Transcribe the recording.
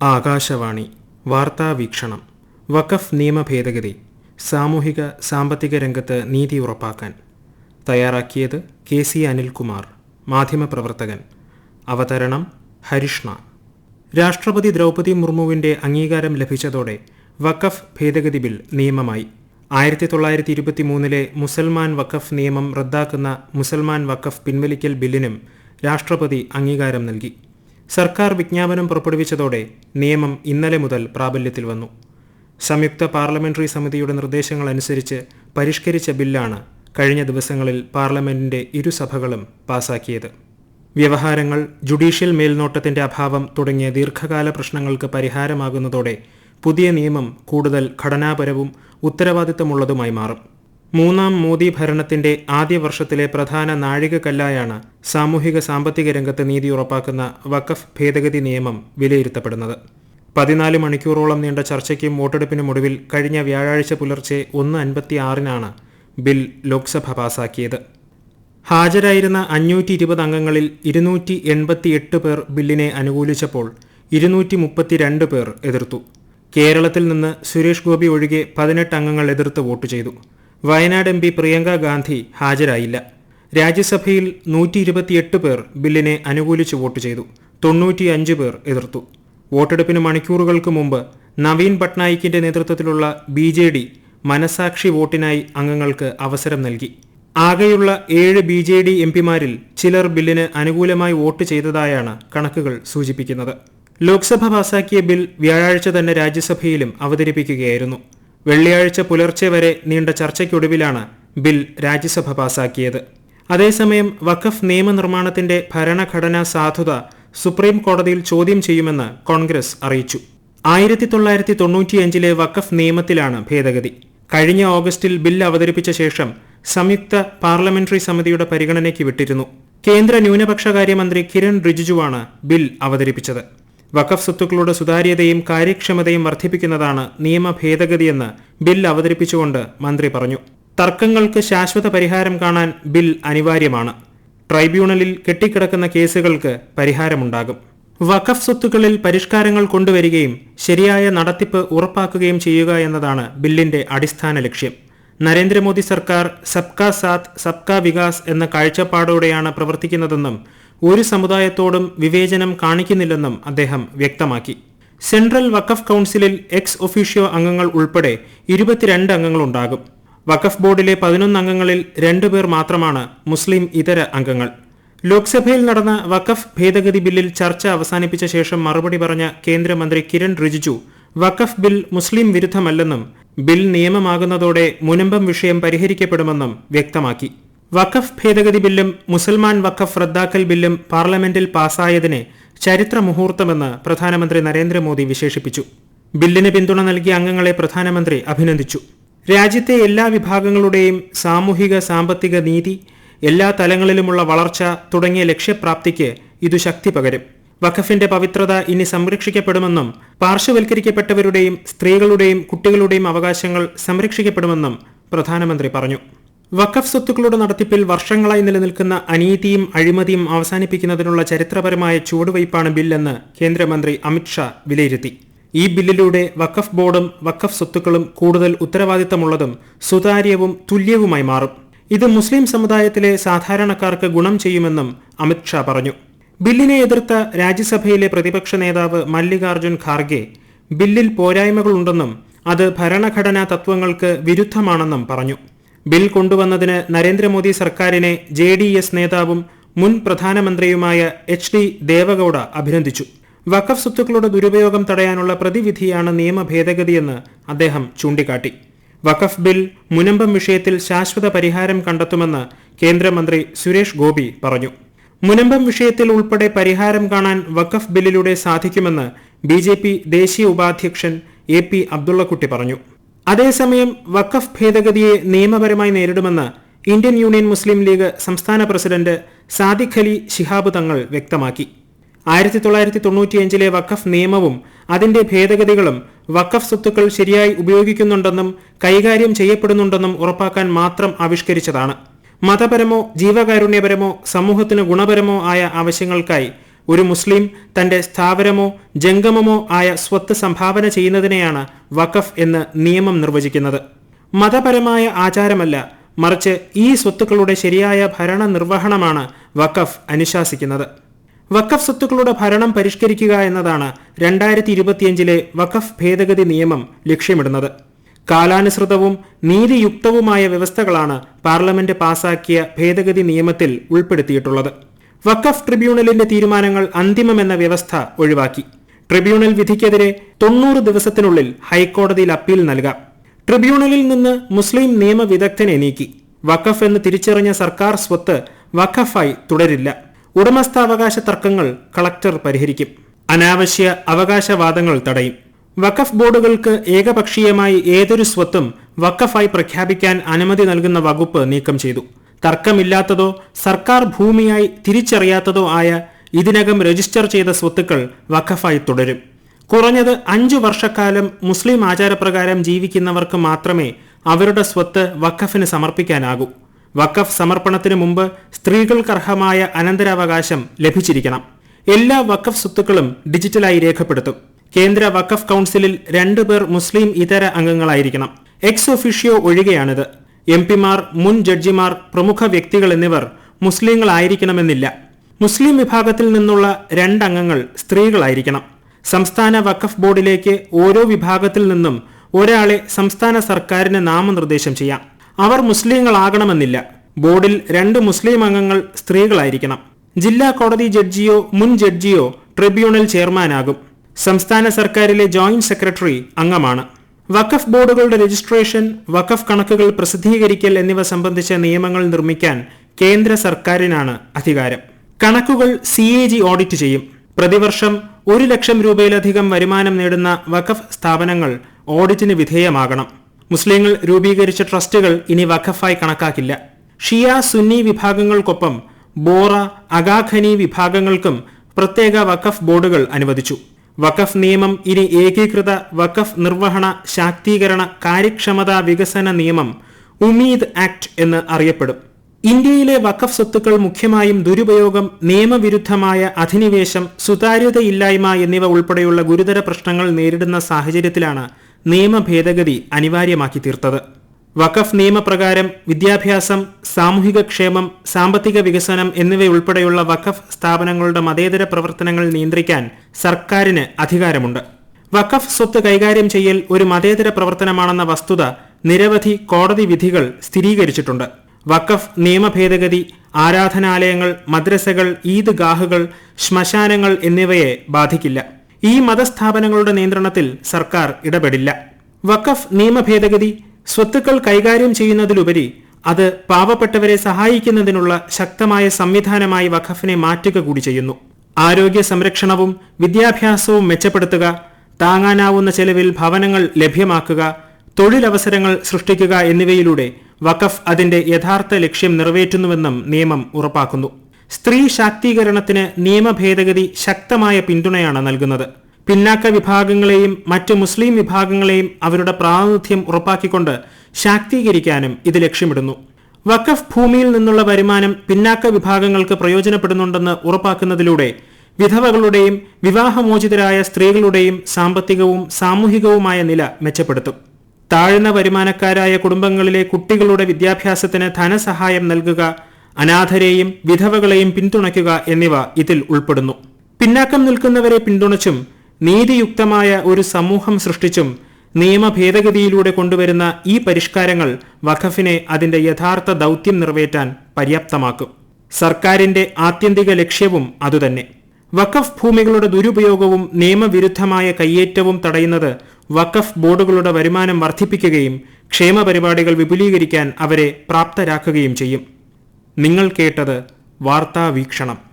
ആകാശവാണി. വാർത്താ വീക്ഷണം വഖഫ് നിയമ ഭേദഗതി സാമൂഹിക സാമ്പത്തിക രംഗത്ത് നീതി ഉറപ്പാക്കാൻ. തയ്യാറാക്കിയത് കെ സി അനിൽകുമാർ. മാധ്യമപ്രവർത്തകൻ. അവതരണം ഹരിഷ്ണ. രാഷ്ട്രപതി ദ്രൗപദി മുർമുവിന്റെ അംഗീകാരം ലഭിച്ചതോടെ വഖഫ് ഭേദഗതി ബിൽ നിയമമായി. ആയിരത്തി തൊള്ളായിരത്തി ഇരുപത്തി മൂന്നിലെ മുസൽമാൻ വഖഫ് നിയമം റദ്ദാക്കുന്ന മുസൽമാൻ വഖഫ് പിൻവലിക്കൽ ബില്ലിനും രാഷ്ട്രപതി അംഗീകാരം നൽകി. സർക്കാർ വിജ്ഞാപനം പുറപ്പെടുവിച്ചതോടെ നിയമം ഇന്നലെ മുതൽ പ്രാബല്യത്തിൽ വന്നു. സംയുക്ത പാർലമെന്ററി സമിതിയുടെ നിർദ്ദേശങ്ങൾ അനുസരിച്ച് പരിഷ്കരിച്ച ബില്ലാണ് കഴിഞ്ഞ ദിവസങ്ങളിൽ പാർലമെന്റിന്റെ ഇരുസഭകളും പാസാക്കിയത്. വ്യവഹാരങ്ങൾ ജുഡീഷ്യൽ മേൽനോട്ടത്തിന്റെ അഭാവം തുടങ്ങിയ ദീർഘകാല പ്രശ്നങ്ങൾക്ക് പരിഹാരമാകുന്നതോടെ പുതിയ നിയമം കൂടുതൽ ഘടനാപരവും ഉത്തരവാദിത്തമുള്ളതുമായി മാറും. മൂന്നാം മോദി ഭരണത്തിന്റെ ആദ്യ വർഷത്തിലെ പ്രധാന നാഴികക്കല്ലായാണ് സാമൂഹിക സാമ്പത്തിക രംഗത്ത് നീതി ഉറപ്പാക്കുന്ന വഖഫ് ഭേദഗതി നിയമം വിലയിരുത്തപ്പെടുന്നത്. പതിനാല് മണിക്കൂറോളം നീണ്ട ചർച്ചയ്ക്കും വോട്ടെടുപ്പിനും ഒടുവിൽ കഴിഞ്ഞ വ്യാഴാഴ്ച പുലർച്ചെ ഒന്ന് അൻപത്തിയാറിനാണ് ബിൽ ലോക്സഭ പാസാക്കിയത്. ഹാജരായിരുന്ന അഞ്ഞൂറ്റി ഇരുപത് അംഗങ്ങളിൽ ഇരുന്നൂറ്റി എൺപത്തിയെട്ട് പേർ ബില്ലിനെ അനുകൂലിച്ചപ്പോൾ ഇരുന്നൂറ്റി മുപ്പത്തിരണ്ട് പേർ എതിർത്തു. കേരളത്തിൽ നിന്ന് സുരേഷ് ഗോപി ഒഴികെ പതിനെട്ട് അംഗങ്ങൾ എതിർത്ത് വോട്ട് ചെയ്തു. വയനാട് എം പി പ്രിയങ്ക ഗാന്ധി ഹാജരായില്ല. രാജ്യസഭയിൽ നൂറ്റി ഇരുപത്തിയെട്ട് പേർ ബില്ലിനെ അനുകൂലിച്ച് വോട്ട് ചെയ്തു. തൊണ്ണൂറ്റിയഞ്ച് പേർ എതിർത്തു. വോട്ടെടുപ്പിന് മണിക്കൂറുകൾക്ക് മുമ്പ് നവീൻ പട്നായിക്കിന്റെ നേതൃത്വത്തിലുള്ള ബി ജെ ഡി മനസാക്ഷി വോട്ടിനായി അംഗങ്ങൾക്ക് അവസരം നൽകി. ആകെയുള്ള ഏഴ് ബി ജെ ഡി എം പിമാരിൽ ചിലർ ബില്ലിന് അനുകൂലമായി വോട്ട് ചെയ്തതായാണ് കണക്കുകൾ സൂചിപ്പിക്കുന്നത്. ലോക്സഭ പാസാക്കിയ ബിൽ വ്യാഴാഴ്ച തന്നെ രാജ്യസഭയിലും അവതരിപ്പിക്കുകയായിരുന്നു. വെള്ളിയാഴ്ച പുലർച്ചെ വരെ നീണ്ട ചർച്ചയ്ക്കൊടുവിലാണ് ബിൽ രാജ്യസഭ പാസാക്കിയത്. അതേസമയം വഖഫ് നിയമനിർമ്മാണത്തിന്റെ ഭരണഘടനാ സാധുത സുപ്രീം കോടതിയിൽ ചോദ്യം ചെയ്യുമെന്ന് കോൺഗ്രസ് അറിയിച്ചു. ആയിരത്തി തൊള്ളായിരത്തി തൊണ്ണൂറ്റിയഞ്ചിലെ വഖഫ് നിയമത്തിലാണ് ഭേദഗതി. കഴിഞ്ഞ ഓഗസ്റ്റിൽ ബിൽ അവതരിപ്പിച്ച ശേഷം സംയുക്ത പാർലമെന്ററി സമിതിയുടെ പരിഗണനയ്ക്ക് വിട്ടിരുന്നു. കേന്ദ്ര ന്യൂനപക്ഷകാര്യമന്ത്രി കിരൺ റിജിജുവാണ് ബിൽ അവതരിപ്പിച്ചത്. വഖഫ് സ്വത്തുക്കളുടെ സുതാര്യതയും കാര്യക്ഷമതയും വർദ്ധിപ്പിക്കുന്നതാണ് നിയമ ഭേദഗതിയെന്ന് ബിൽ അവതരിപ്പിച്ചുകൊണ്ട് മന്ത്രി പറഞ്ഞു. തർക്കങ്ങൾക്ക് ശാശ്വത പരിഹാരം കാണാൻ ബിൽ അനിവാര്യമാണ്. ട്രൈബ്യൂണലിൽ കെട്ടിക്കിടക്കുന്ന കേസുകൾക്ക് പരിഹാരമുണ്ടാകും. വഖഫ് സ്വത്തുക്കളിൽ പരിഷ്കാരങ്ങൾ കൊണ്ടുവരികയും ശരിയായ നടത്തിപ്പ് ഉറപ്പാക്കുകയും ചെയ്യുക എന്നതാണ് ബില്ലിന്റെ അടിസ്ഥാന ലക്ഷ്യം. നരേന്ദ്രമോദി സർക്കാർ സബ്കാ സാത്ത് സബ്കാ വികാസ് എന്ന കാഴ്ചപ്പാടോടെയാണ് പ്രവർത്തിക്കുന്നതെന്നും ഒരു സമുദായത്തോടും വിവേചനം കാണിക്കുന്നില്ലെന്നും അദ്ദേഹം വ്യക്തമാക്കി. സെൻട്രൽ വഖഫ് കൌൺസിലിൽ എക്സ് ഒഫീഷ്യോ അംഗങ്ങൾ ഉൾപ്പെടെ ഇരുപത്തിരണ്ട് അംഗങ്ങളുണ്ടാകും വഖഫ് ബോർഡിലെ പതിനൊന്ന് അംഗങ്ങളിൽ രണ്ടുപേർ മാത്രമാണ് മുസ്ലിം ഇതര അംഗങ്ങൾ. ലോക്സഭയിൽ നടന്ന വഖഫ് ഭേദഗതി ബില്ലിൽ ചർച്ച അവസാനിപ്പിച്ച ശേഷം മറുപടി പറഞ്ഞ കേന്ദ്രമന്ത്രി കിരൺ റിജിജു വഖഫ് ബിൽ മുസ്ലിം വിരുദ്ധമല്ലെന്നും ബിൽ നിയമമാകുന്നതോടെ മുനമ്പം വിഷയം പരിഹരിക്കപ്പെടുമെന്നും വ്യക്തമാക്കി. വഖഫ് ഭേദഗതി ബില്ലും മുസൽമാൻ വഖഫ് റദ്ദാക്കൽ ബില്ലും പാർലമെന്റിൽ പാസായതിനെ ചരിത്ര മുഹൂർത്തമെന്ന് പ്രധാനമന്ത്രി നരേന്ദ്രമോദി വിശേഷിപ്പിച്ചു. ബില്ലിന് പിന്തുണ നൽകിയ അംഗങ്ങളെ പ്രധാനമന്ത്രി അഭിനന്ദിച്ചു. രാജ്യത്തെ എല്ലാ വിഭാഗങ്ങളുടെയും സാമൂഹിക സാമ്പത്തിക നീതി എല്ലാ തലങ്ങളിലുമുള്ള വളർച്ച തുടങ്ങിയ ലക്ഷ്യപ്രാപ്തിക്ക് ഇതു ശക്തി പകരും. വഖഫിന്റെ പവിത്രത ഇനി സംരക്ഷിക്കപ്പെടുമെന്നും പാർശ്വവൽക്കരിക്കപ്പെട്ടവരുടെയും സ്ത്രീകളുടെയും കുട്ടികളുടെയും അവകാശങ്ങൾ സംരക്ഷിക്കപ്പെടുമെന്നും പ്രധാനമന്ത്രി പറഞ്ഞു. വഖഫ് സ്വത്തുക്കളുടെ നടത്തിപ്പിൽ വർഷങ്ങളായി നിലനിൽക്കുന്ന അനീതിയും അഴിമതിയും അവസാനിപ്പിക്കുന്നതിനുള്ള ചരിത്രപരമായ ചുവടുവയ്പ്പാണ് ബില്ലെന്ന് കേന്ദ്രമന്ത്രി അമിത്ഷാ വിലയിരുത്തി. ഈ ബില്ലിലൂടെ വഖഫ് ബോർഡും വഖഫ് സ്വത്തുക്കളും കൂടുതൽ ഉത്തരവാദിത്തമുള്ളതും സുതാര്യവും തുല്യവുമായി മാറും. ഇത് മുസ്ലിം സമുദായത്തിലെ സാധാരണക്കാർക്ക് ഗുണം ചെയ്യുമെന്നും അമിത്ഷാ പറഞ്ഞു. ബില്ലിനെ എതിർത്ത രാജ്യസഭയിലെ പ്രതിപക്ഷ നേതാവ് മല്ലികാർജുൻ ഖാർഗെ ബില്ലിൽ പോരായ്മകളുണ്ടെന്നും അത് ഭരണഘടനാ തത്വങ്ങൾക്ക് വിരുദ്ധമാണെന്നും പറഞ്ഞു. ബിൽ കൊണ്ടുവന്നതിന് നരേന്ദ്രമോദി സർക്കാരിനെ ജെ ഡി എസ് നേതാവും മുൻ പ്രധാനമന്ത്രിയുമായ എച്ച് ഡി ദേവഗൌഡ അഭിനന്ദിച്ചു. വഖഫ് സ്വത്തുക്കളുടെ ദുരുപയോഗം തടയാനുള്ള പ്രതിവിധിയാണ് നിയമ ഭേദഗതിയെന്ന് അദ്ദേഹം ചൂണ്ടിക്കാട്ടി. വഖഫ് ബിൽ മുനമ്പം വിഷയത്തിൽ ശാശ്വത പരിഹാരം കണ്ടെത്തുമെന്ന് കേന്ദ്രമന്ത്രി സുരേഷ് ഗോപി പറഞ്ഞു. മുനമ്പം വിഷയത്തിൽ ഉൾപ്പെടെ പരിഹാരം കാണാൻ വഖഫ് ബില്ലിലൂടെ സാധിക്കുമെന്ന് ബി ദേശീയ ഉപാധ്യക്ഷൻ എ പി അബ്ദുള്ളക്കുട്ടി പറഞ്ഞു. അതേസമയം വഖഫ് ഭേദഗതിയെ നിയമപരമായി നേരിടുമെന്ന് ഇന്ത്യൻ യൂണിയൻ മുസ്ലിം ലീഗ് സംസ്ഥാന പ്രസിഡന്റ് സാദിഖ് അലി ശിഹാബ് തങ്ങൾ വ്യക്തമാക്കി. ആയിരത്തി തൊള്ളായിരത്തി തൊണ്ണൂറ്റിയഞ്ചിലെ വഖഫ് നിയമവും അതിന്റെ ഭേദഗതികളും വഖഫ് സ്വത്തുക്കൾ ശരിയായി ഉപയോഗിക്കുന്നുണ്ടെന്നും കൈകാര്യം ചെയ്യപ്പെടുന്നുണ്ടെന്നും ഉറപ്പാക്കാൻ മാത്രം ആവിഷ്കരിച്ചതാണ്. മതപരമോ ജീവകാരുണ്യപരമോ സമൂഹത്തിന് ഗുണപരമോ ആയ ആവശ്യങ്ങൾക്കായി ഒരു മുസ്ലിം തന്റെ സ്ഥാവരമോ ജംഗമമോ ആയ സ്വത്ത് സംഭാവന ചെയ്യുന്നതിനെയാണ് വഖഫ് എന്ന് നിയമം നിർവചിക്കുന്നത്. മതപരമായ ആചാരമല്ല മറിച്ച് ഈ സ്വത്തുക്കളുടെ ശരിയായ ഭരണ നിർവഹണമാണ് വഖഫ് അനുശാസിക്കുന്നത്. വഖഫ് സ്വത്തുക്കളുടെ ഭരണം പരിഷ്കരിക്കുക എന്നതാണ് രണ്ടായിരത്തി ഇരുപത്തിയഞ്ചിലെ വഖഫ് ഭേദഗതി നിയമം ലക്ഷ്യമിടുന്നത്. കാലാനുസൃതവും നീതിയുക്തവുമായ വ്യവസ്ഥകളാണ് പാർലമെന്റ് പാസാക്കിയ ഭേദഗതി നിയമത്തിൽ ഉൾപ്പെടുത്തിയിട്ടുള്ളത്. വഖഫ് ട്രിബ്യൂണലിന്റെ തീരുമാനങ്ങൾ അന്തിമമെന്ന വ്യവസ്ഥ ഒഴിവാക്കി. ട്രിബ്യൂണൽ വിധിക്കെതിരെ തൊണ്ണൂറ് ദിവസത്തിനുള്ളിൽ ഹൈക്കോടതിയിൽ അപ്പീൽ നൽകാം. ട്രിബ്യൂണലിൽ നിന്ന് മുസ്ലിം നിയമ വിദഗ്ധനെ നീക്കി. വഖഫ് എന്ന് തിരിച്ചറിഞ്ഞ സർക്കാർ സ്വത്ത് വഖഫായി തുടരില്ല. ഉടമസ്ഥാവകാശ തർക്കങ്ങൾ കളക്ടർ പരിഹരിക്കും. അനാവശ്യ അവകാശവാദങ്ങൾ തടയും. വഖഫ് ബോർഡുകൾക്ക് ഏകപക്ഷീയമായി ഏതൊരു സ്വത്തും വഖഫായി പ്രഖ്യാപിക്കാൻ അനുമതി നൽകുന്ന വകുപ്പ് നീക്കം ചെയ്തു. തർക്കമില്ലാത്തതോ സർക്കാർ ഭൂമിയായി തിരിച്ചറിയാത്തതോ ആയ ഇതിനകം രജിസ്റ്റർ ചെയ്ത സ്വത്തുക്കൾ വഖഫായി തുടരും. കുറഞ്ഞത് അഞ്ചു വർഷക്കാലം മുസ്ലിം ആചാരപ്രകാരം ജീവിക്കുന്നവർക്ക് മാത്രമേ അവരുടെ സ്വത്ത് വഖഫിന് സമർപ്പിക്കാനാകൂ. വഖഫ് സമർപ്പണത്തിന് മുമ്പ് സ്ത്രീകൾക്കർഹമായ അനന്തരാവകാശം ലഭിച്ചിരിക്കണം. എല്ലാ വഖഫ് സ്വത്തുക്കളും ഡിജിറ്റലായി രേഖപ്പെടുത്തും. കേന്ദ്ര വഖഫ് കൗൺസിലിൽ രണ്ടുപേർ മുസ്ലിം ഇതര അംഗങ്ങളായിരിക്കണം. എക്സ് ഒഫീഷ്യോ ഒഴികെയാണിത്. എം പിമാർ മുൻ ജഡ്ജിമാർ പ്രമുഖ വ്യക്തികൾ എന്നിവർ മുസ്ലിങ്ങളായിരിക്കണമെന്നില്ല. മുസ്ലിം വിഭാഗത്തിൽ നിന്നുള്ള രണ്ടംഗങ്ങൾ സ്ത്രീകളായിരിക്കണം. സംസ്ഥാന വഖഫ് ബോർഡിലേക്ക് ഓരോ വിഭാഗത്തിൽ നിന്നും ഒരാളെ സംസ്ഥാന സർക്കാരിന് നാമനിർദ്ദേശം ചെയ്യാം. അവർ മുസ്ലിങ്ങളാകണമെന്നില്ല. ബോർഡിൽ രണ്ട് മുസ്ലിം അംഗങ്ങൾ സ്ത്രീകളായിരിക്കണം. ജില്ലാ കോടതി ജഡ്ജിയോ മുൻ ജഡ്ജിയോ ട്രിബ്യൂണൽ ചെയർമാനാകും. സംസ്ഥാന സർക്കാരിലെ ജോയിന്റ് സെക്രട്ടറി അംഗമാണ്. വഖഫ് ബോർഡുകളുടെ രജിസ്ട്രേഷൻ വഖഫ് കണക്കുകൾ പ്രസിദ്ധീകരിക്കൽ എന്നിവ സംബന്ധിച്ച നിയമങ്ങൾ നിർമ്മിക്കാൻ കേന്ദ്ര സർക്കാരിനാണ് അധികാരം. കണക്കുകൾ സി എ ജി ഓഡിറ്റ് ചെയ്യും. പ്രതിവർഷം ഒരു ലക്ഷം രൂപയിലധികം വരുമാനം നേടുന്ന വഖഫ് സ്ഥാപനങ്ങൾ ഓഡിറ്റിന് വിധേയമാകണം. മുസ്ലിങ്ങൾ രൂപീകരിച്ച ട്രസ്റ്റുകൾ ഇനി വഖഫായി കണക്കാക്കില്ല. ഷിയ സുന്നി വിഭാഗങ്ങൾക്കൊപ്പം ബോറ അഗാഖനി വിഭാഗങ്ങൾക്കും പ്രത്യേക വഖഫ് ബോർഡുകൾ അനുവദിച്ചു. വഖഫ് നിയമം ഇനി ഏകീകൃത വഖഫ് നിർവഹണ ശാക്തീകരണ കാര്യക്ഷമതാ വികസന നിയമം ഉമീദ് ആക്ട് എന്ന് അറിയപ്പെടും. ഇന്ത്യയിലെ വഖഫ് സ്വത്തുക്കൾ മുഖ്യമായും ദുരുപയോഗം നിയമവിരുദ്ധമായ അധിനിവേശം സുതാര്യതയില്ലായ്മ എന്നിവ ഉൾപ്പെടെയുള്ള ഗുരുതര പ്രശ്നങ്ങൾ നേരിടുന്ന സാഹചര്യത്തിലാണ് നിയമ ഭേദഗതി അനിവാര്യമാക്കി തീർത്തത്. വഖഫ് നിയമപ്രകാരം വിദ്യാഭ്യാസം സാമൂഹിക ക്ഷേമം സാമ്പത്തിക വികസനം എന്നിവയുൾപ്പെടെയുള്ള വഖഫ് സ്ഥാപനങ്ങളുടെ മതേതര പ്രവർത്തനങ്ങൾ നിയന്ത്രിക്കാൻ സർക്കാരിന് അധികാരമുണ്ട്. വഖഫ് സ്വത്ത് കൈകാര്യം ചെയ്യൽ ഒരു മതേതര പ്രവർത്തനമാണെന്ന വസ്തുത നിരവധി കോടതി വിധികൾ സ്ഥിരീകരിച്ചിട്ടുണ്ട്. വഖഫ് നിയമഭേദഗതി ആരാധനാലയങ്ങൾ മദ്രസകൾ ഈദ്ഗാഹുകൾ ശ്മശാനങ്ങൾ എന്നിവയെ ബാധിക്കില്ല. ഈ മതസ്ഥാപനങ്ങളുടെ നിയന്ത്രണത്തിൽ സർക്കാർ ഇടപെടില്ല. വഖഫ് നിയമ ഭേദഗതി സ്വത്തുക്കൾ കൈകാര്യം ചെയ്യുന്നതിലുപരി അത് പാവപ്പെട്ടവരെ സഹായിക്കുന്നതിനുള്ള ശക്തമായ സംവിധാനമായി വഖഫിനെ മാറ്റുക കൂടി ചെയ്യുന്നു. ആരോഗ്യ സംരക്ഷണവും വിദ്യാഭ്യാസവും മെച്ചപ്പെടുത്തുക താങ്ങാനാവുന്ന ചെലവിൽ ഭവനങ്ങൾ ലഭ്യമാക്കുക തൊഴിലവസരങ്ങൾ സൃഷ്ടിക്കുക എന്നിവയിലൂടെ വഖഫ് അതിന്റെ യഥാർത്ഥ ലക്ഷ്യം നിറവേറ്റുന്നുവെന്നും നിയമം ഉറപ്പാക്കുന്നു. സ്ത്രീ ശാക്തീകരണത്തിന് നിയമഭേദഗതി ശക്തമായ പിന്തുണയാണ് നൽകുന്നത്. പിന്നാക്ക വിഭാഗങ്ങളെയും മറ്റ് മുസ്ലിം വിഭാഗങ്ങളെയും അവരുടെ പ്രാതിനിധ്യം ഉറപ്പാക്കിക്കൊണ്ട് ശാക്തീകരിക്കാനും ഇത് ലക്ഷ്യമിടുന്നു. വഖഫ് ഭൂമിയിൽ നിന്നുള്ള വരുമാനം പിന്നാക്ക വിഭാഗങ്ങൾക്ക് പ്രയോജനപ്പെടുന്നുണ്ടെന്ന് ഉറപ്പാക്കുന്നതിലൂടെ വിധവകളുടെയും വിവാഹമോചിതരായ സ്ത്രീകളുടെയും സാമ്പത്തികവും സാമൂഹികവുമായ നില മെച്ചപ്പെടുത്തും. താഴ്ന്ന വരുമാനക്കാരായ കുടുംബങ്ങളിലെ കുട്ടികളുടെ വിദ്യാഭ്യാസത്തിന് ധനസഹായം നൽകുക അനാഥരെയും വിധവകളെയും പിന്തുണയ്ക്കുക എന്നിവ ഇതിൽ ഉൾപ്പെടുന്നു. പിന്നാക്കം നിൽക്കുന്നവരെ പിന്തുണച്ചും നീതിയുക്തമായ ഒരു സമൂഹം സൃഷ്ടിച്ചും നിയമ ഭേദഗതിയിലൂടെ കൊണ്ടുവരുന്ന ഈ പരിഷ്കാരങ്ങൾ വഖഫിനെ അതിന്റെ യഥാർത്ഥ ദൗത്യം നിറവേറ്റാൻ പര്യാപ്തമാക്കും. സർക്കാരിന്റെ ആത്യന്തിക ലക്ഷ്യവും അതുതന്നെ. വഖഫ് ഭൂമികളുടെ ദുരുപയോഗവും നിയമവിരുദ്ധമായ കയ്യേറ്റവും തടയുന്നത് വഖഫ് ബോർഡുകളുടെ വരുമാനം വർദ്ധിപ്പിക്കുകയും ക്ഷേമ പരിപാടികൾ വിപുലീകരിക്കാൻ അവരെ പ്രാപ്തരാക്കുകയും ചെയ്യും. നിങ്ങൾ കേട്ടത് വാർത്താ വീക്ഷണം